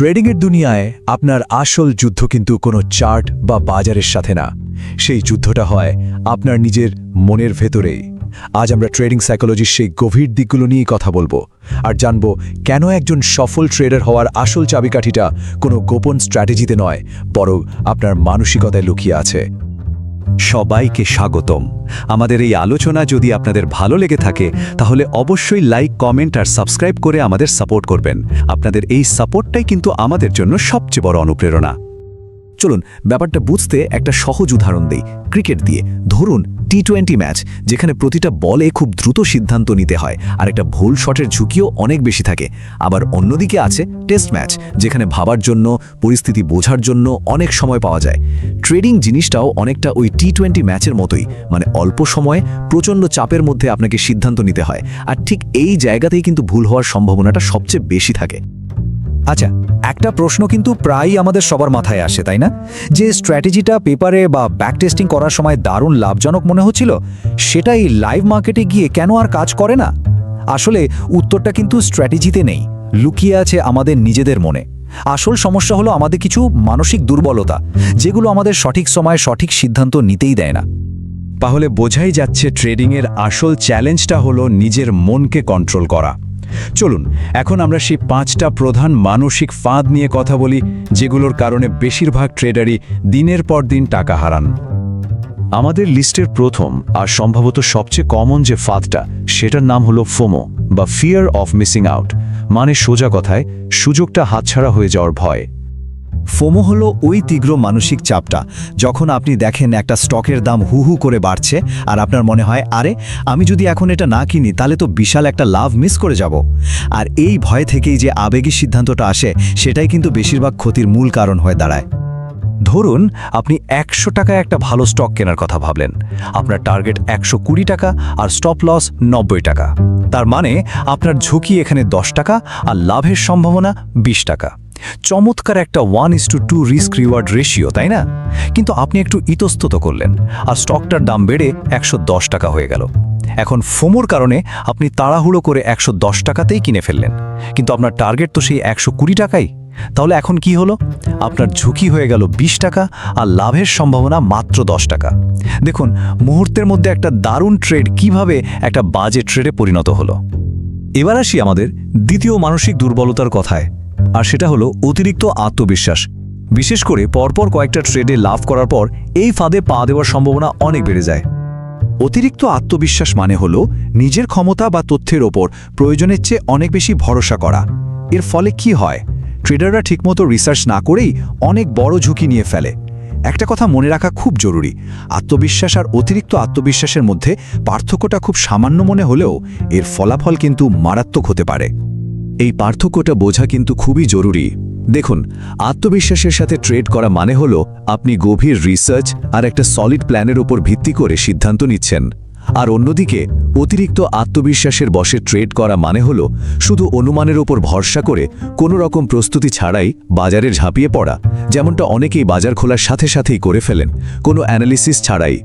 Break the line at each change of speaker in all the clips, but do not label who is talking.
ট্রেডিংয়ের দুনিয়ায় আপনার আসল যুদ্ধ কিন্তু কোনো চার্ট বা বাজারের সাথে না। সেই যুদ্ধটা হয় আপনার নিজের মনের ভেতরেই। আজ আমরা ট্রেডিং সাইকোলজির সেই গভীর দিকগুলো নিয়েই কথা বলব আর জানব কেন একজন সফল ট্রেডার হওয়ার আসল চাবিকাঠিটা কোনো গোপন স্ট্র্যাটেজিতে নয়, বরং আপনার মানসিকতায় লুকিয়ে আছে।
সবাইকে স্বাগতম। আমাদের এই আলোচনা যদি আপনাদের ভালো লেগে থাকে, তাহলে অবশ্যই লাইক, কমেন্ট আর সাবস্ক্রাইব করে আমাদের সাপোর্ট করবেন। আপনাদের এই সাপোর্টটাই কিন্তু আমাদের জন্য সবচেয়ে বড় অনুপ্রেরণা। চলুন, ব্যাপারটা বুঝতে একটা সহজ উদাহরণ দেই। ক্রিকেট দিয়ে। ধরুন টি টোয়েন্টি ম্যাচ যেখানে প্রতিটা বলে খুব দ্রুত সিদ্ধান্ত নিতে হয়, আর একটা ভুল শটের ঝুঁকিও অনেক বেশি থাকে। আবার অন্যদিকে আছে টেস্ট ম্যাচ যেখানে ভাবার জন্য, পরিস্থিতি বোঝার জন্য অনেক সময় পাওয়া যায়। ট্রেডিং জিনিসটাও অনেকটা ওই টি টোয়েন্টি ম্যাচের মতোই মানে অল্প সময়ে প্রচণ্ড চাপের মধ্যে আপনাকে সিদ্ধান্ত নিতে হয়। আর ঠিক এই জায়গাতেই কিন্তু ভুল হওয়ার সম্ভাবনাটা সবচেয়ে বেশি থাকে।
আচ্ছা একটা প্রশ্ন কিন্তু প্রায়ই আমাদের সবার মাথায় আসে, তাই না? যে স্ট্র্যাটেজিটা পেপারে বা ব্যাক টেস্টিং করার সময় দারুণ লাভজনক মনে হচ্ছিল, সেটাই লাইভ মার্কেটে গিয়ে কেন আর কাজ করে না? আসলে উত্তরটা কিন্তু স্ট্র্যাটেজিতে নেই, লুকিয়ে আছে আমাদের নিজেদের মনে। আসল সমস্যা হলো আমাদের কিছু মানসিক দুর্বলতা, যেগুলো আমাদের সঠিক সময়ে সঠিক সিদ্ধান্ত নিতেই দেয় না।
তাহলে বোঝাই যাচ্ছে ট্রেডিংয়ের আসল চ্যালেঞ্জটা হলো নিজের মনকে কন্ট্রোল করা। চলুন, এখন আমরা সেই পাঁচটা প্রধান মানসিক ফাঁদ নিয়ে কথা বলি, যেগুলোর কারণে বেশিরভাগ ট্রেডারই দিনের পর দিন টাকা হারান। আমাদের লিস্টের প্রথম আর সম্ভবত সবচেয়ে কমন যে ফাঁদটা, সেটার নাম হলো ফোমো বা ফিয়ার অফ মিসিং আউট মানে সোজা কথায় সুযোগটা হাতছাড়া হয়ে যাওয়ার ভয়।
ফোমো হল ওই তীব্র মানসিক চাপটা, যখন আপনি দেখেন একটা স্টকের দাম হু হু করে বাড়ছে আর আপনার মনে হয়, আরে, আমি যদি এখন এটা না কিনি, তাহলে তো বিশাল একটা লাভ মিস করে যাব। আর এই ভয় থেকেই যে আবেগী সিদ্ধান্তটা আসে, সেটাই কিন্তু বেশিরভাগ ক্ষতির মূল কারণ হয়ে দাঁড়ায়।
ধরুন, আপনি একশো টাকায় একটা ভালো স্টক কেনার কথা ভাবলেন। আপনার টার্গেট একশো কুড়ি টাকা আর স্টপ লস নব্বই টাকা। তার মানে আপনার ঝুঁকি এখানে দশ টাকা আর লাভের সম্ভাবনা বিশ টাকা। চমৎকার একটা one is to two risk reward ratio তাই না? কিন্তু আপনি একটু ইতস্তত করলেন আর স্টকটার দাম বেড়ে একশো দশ টাকা হয়ে গেল। এখন ফোমোর কারণে আপনি তাড়াহুড়ো করে একশো দশ টাকাতেই কিনে ফেললেন। কিন্তু আপনার টার্গেট তো সেই একশো কুড়ি টাকাই। তাহলে এখন কি হলো? আপনার ঝুঁকি হয়ে গেল ২০ টাকা আর লাভের সম্ভাবনা মাত্র দশ টাকা। দেখুন, মুহূর্তের মধ্যে একটা দারুণ ট্রেড কীভাবে একটা বাজে ট্রেডে পরিণত হলো।
এবার আসি আমাদের দ্বিতীয় মানসিক দুর্বলতার কথায়, আর সেটা হলো অতিরিক্ত আত্মবিশ্বাস। বিশেষ করে পরপর কয়েকটা ট্রেডে লাভ করার পর এই ফাঁদে পা দেওয়ার সম্ভাবনা অনেক বেড়ে যায়। অতিরিক্ত আত্মবিশ্বাস মানে হল নিজের ক্ষমতা বা তথ্যের ওপর প্রয়োজনের চেয়ে অনেক বেশি ভরসা করা। এর ফলে কি হয়? ট্রেডাররা ঠিকমতো রিসার্চ না করেই অনেক বড় ঝুঁকি নিয়ে ফেলে। একটা কথা মনে রাখা খুব জরুরি, আত্মবিশ্বাস আর অতিরিক্ত আত্মবিশ্বাসের মধ্যে পার্থক্যটা খুব সামান্য মনে হলেও এর ফলাফল কিন্তু মারাত্মক হতে পারে। এই পার্থক্যটা বোঝা কিন্তু খুবই জরুরি। দেখুন, আত্মবিশ্বাসের সাথে ট্রেড করা মানে হল আপনি গভীর রিসার্চ আর একটা সলিড প্ল্যানের উপর ভিত্তি করে সিদ্ধান্ত নিচ্ছেন। আর অন্যদিকে, অতিরিক্ত আত্মবিশ্বাসের বসে ট্রেড করা মানে হল শুধু অনুমানের ওপর ভরসা করে কোনো রকম প্রস্তুতি ছাড়াই বাজারে ঝাঁপিয়ে পড়া, যেমনটা অনেকেই বাজার খোলার সাথে সাথেই করে ফেলেন। কোনো অ্যানালিসিস ছাড়াই।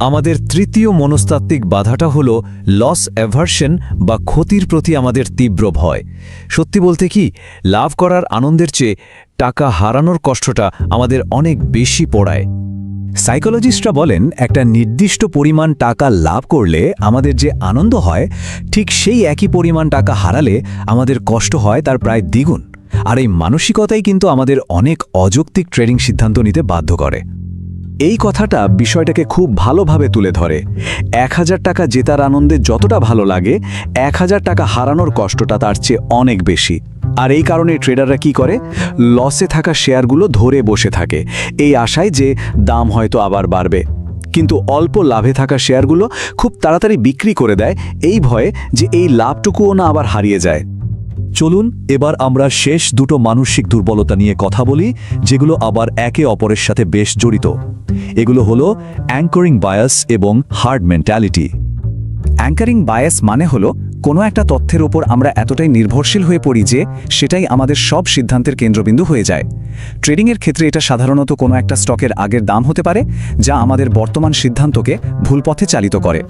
আমাদের তৃতীয় মনস্তাত্ত্বিক বাধাটা হলো লস অ্যাভার্শন বা ক্ষতির প্রতি আমাদের তীব্র ভয়। সত্যি বলতে কি, লাভ করার আনন্দের চেয়ে টাকা হারানোর কষ্টটা আমাদের অনেক বেশি পড়ায়। সাইকোলজিস্টরা বলেন, একটা নির্দিষ্ট পরিমাণ টাকা লাভ করলে আমাদের যে আনন্দ হয়, ঠিক সেই একই পরিমাণ টাকা হারালে আমাদের কষ্ট হয় তার প্রায় দ্বিগুণ। আর এই মানসিকতাই কিন্তু আমাদের অনেক অযৌক্তিক ট্রেডিং সিদ্ধান্ত নিতে বাধ্য করে। এই কথাটা বিষয়টাকে খুব ভালোভাবে তুলে ধরে। এক হাজার টাকা জেতার আনন্দে যতটা ভালো লাগে, এক হাজার টাকা হারানোর কষ্টটা তার চেয়ে অনেক বেশি। আর এই কারণে ট্রেডাররা কি করে? লসে থাকা শেয়ারগুলো ধরে বসে থাকে। এই আশায় যে দাম হয়তো আবার বাড়বে। কিন্তু অল্প লাভে থাকা শেয়ারগুলো খুব তাড়াতাড়ি বিক্রি করে দেয়, এই ভয়ে যে এই লাভটুকুও না আবার হারিয়ে যায়। চলুন এবার আমরা শেষ দুটো মানসিক দুর্বলতা নিয়ে কথা বলি যেগুলো আবার একে অপরের সাথে বেশ জড়িত। এগুলো হলো অ্যাঙ্করিং বায়াস এবং হার্ড মেন্টালিটি অ্যাঙ্কারিং বায়াস মানে হলো কোনো একটা তথ্যের ওপর আমরা এতটাই নির্ভরশীল হয়ে পড়ি যে সেটাই আমাদের সব সিদ্ধান্তের কেন্দ্রবিন্দু হয়ে যায়। ট্রেডিংয়ের ক্ষেত্রে এটা সাধারণত কোনো একটা স্টকের আগের দাম হতে পারে যা আমাদের বর্তমান সিদ্ধান্তকে ভুল পথে চালিত করে।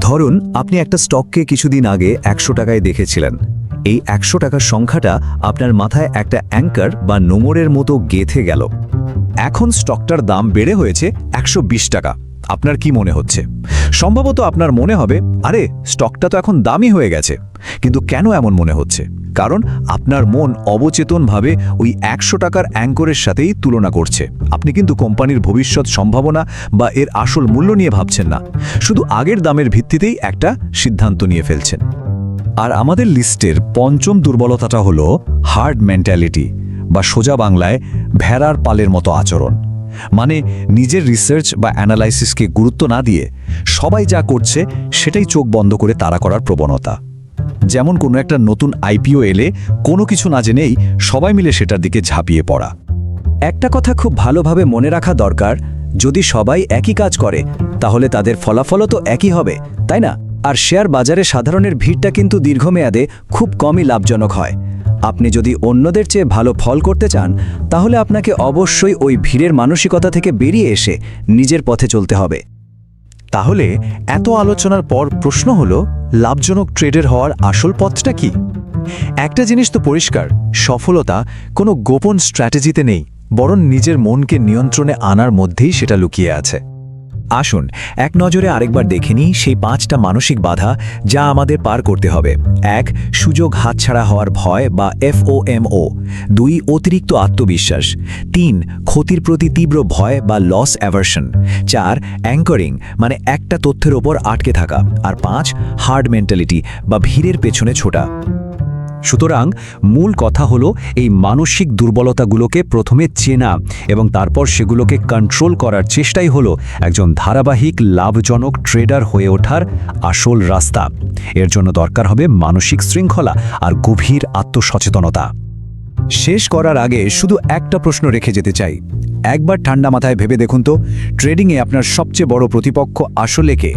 ধরুন আপনি একটা স্টককে কিছুদিন আগে একশো টাকায় দেখেছিলেন।
এই একশো টাকার সংখ্যাটা আপনার মাথায় একটা অ্যাঙ্কার বা নোমরের মতো গেথে গেল। এখন স্টকটার দাম বেড়ে হয়েছে একশো বিশ টাকা। আপনার কি মনে হচ্ছে? সম্ভবত আপনার মনে হবে, আরে, স্টকটা তো এখন দামি হয়ে গেছে। কিন্তু কেন এমন মনে হচ্ছে? কারণ আপনার মন অবচেতনভাবে ওই একশো টাকার অ্যাঙ্করের সাথেই তুলনা করছে। আপনি কিন্তু কোম্পানির ভবিষ্যৎ সম্ভাবনা বা এর আসল মূল্য নিয়ে ভাবছেন না। শুধু আগের দামের ভিত্তিতেই একটা সিদ্ধান্ত নিয়ে ফেলছেন। আর আমাদের লিস্টের পঞ্চম দুর্বলতাটা হলো হার্ড মেন্টালিটি, বা সোজা বাংলায় ভেড়ার পালের মতো আচরণ। মানে নিজের রিসার্চ বা অ্যানালাইসিসকে গুরুত্ব না দিয়ে সবাই যা করছে সেটাই চোখ বন্ধ করে তাড়া করার প্রবণতা। যেমন কোনো একটা নতুন আইপিও এলে কোনো কিছু না জেনেই সবাই মিলে সেটার দিকে ঝাঁপিয়ে পড়া।
একটা কথা খুব ভালোভাবে মনে রাখা দরকার, যদি সবাই একই কাজ করে, তাহলে তাদের ফলাফলও তো একই হবে, তাই না? আর শেয়ার বাজারে সাধারণের ভিড়টা কিন্তু দীর্ঘমেয়াদে খুব কমই লাভজনক হয়। আপনি যদি অন্যদের চেয়ে ভালো ফল করতে চান, তাহলে আপনাকে অবশ্যই ওই ভিড়ের মানসিকতা থেকে বেরিয়ে এসে নিজের পথে চলতে হবে।
তাহলে এত আলোচনার পর প্রশ্ন হলো, লাভজনক ট্রেডের হওয়ার আসল পথটা কি? একটা জিনিস তো পরিষ্কার, সফলতা কোনো গোপন স্ট্র্যাটেজিতে নেই, বরং নিজের মনকে নিয়ন্ত্রণে আনার মধ্যেই সেটা লুকিয়ে আছে।
আসুন, এক নজরে আরেকবার দেখে নিই সেই পাঁচটা মানসিক বাধা যা আমাদের পার করতে হবে। এক, সুযোগ হাতছাড়া হওয়ার ভয় বা এফওএমও দুই, অতিরিক্ত আত্মবিশ্বাস। তিন, ক্ষতির প্রতি তীব্র ভয় বা লস অ্যাভার্শন চার অ্যাঙ্করিং মানে একটা তথ্যের ওপর আটকে থাকা। আর পাঁচ হার্ড মেন্টালিটি বা ভিড়ের পেছনে ছোটা। সুতরাং মূল কথা হলো এই মানসিক দুর্বলতাগুলোকে প্রথমে চেনা এবং তারপর সেগুলোকে কন্ট্রোল করার চেষ্টাই হলো একজন ধারাবাহিক লাভজনক ট্রেডার হয়ে ওঠার আসল রাস্তা। এর জন্য দরকার হবে মানসিক শৃঙ্খলা আর গভীর আত্মসচেতনতা।
শেষ করার আগে শুধু একটা প্রশ্ন রেখে যেতে চাই। একবার ঠান্ডা মাথায় ভেবে দেখুন তো ট্রেডিংয়ে আপনার সবচেয়ে বড় প্রতিপক্ষ আসলে কে?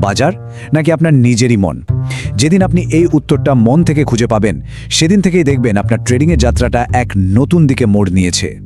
বাজার নাকি আপনার নিজেরই মন? যেদিন আপনি এই উত্তরটা মন থেকে খুঁজে পাবেন, সেদিন থেকেই দেখবেন আপনার ট্রেডিংয়ের যাত্রাটা এক নতুন দিকে মোড় নিয়েছে।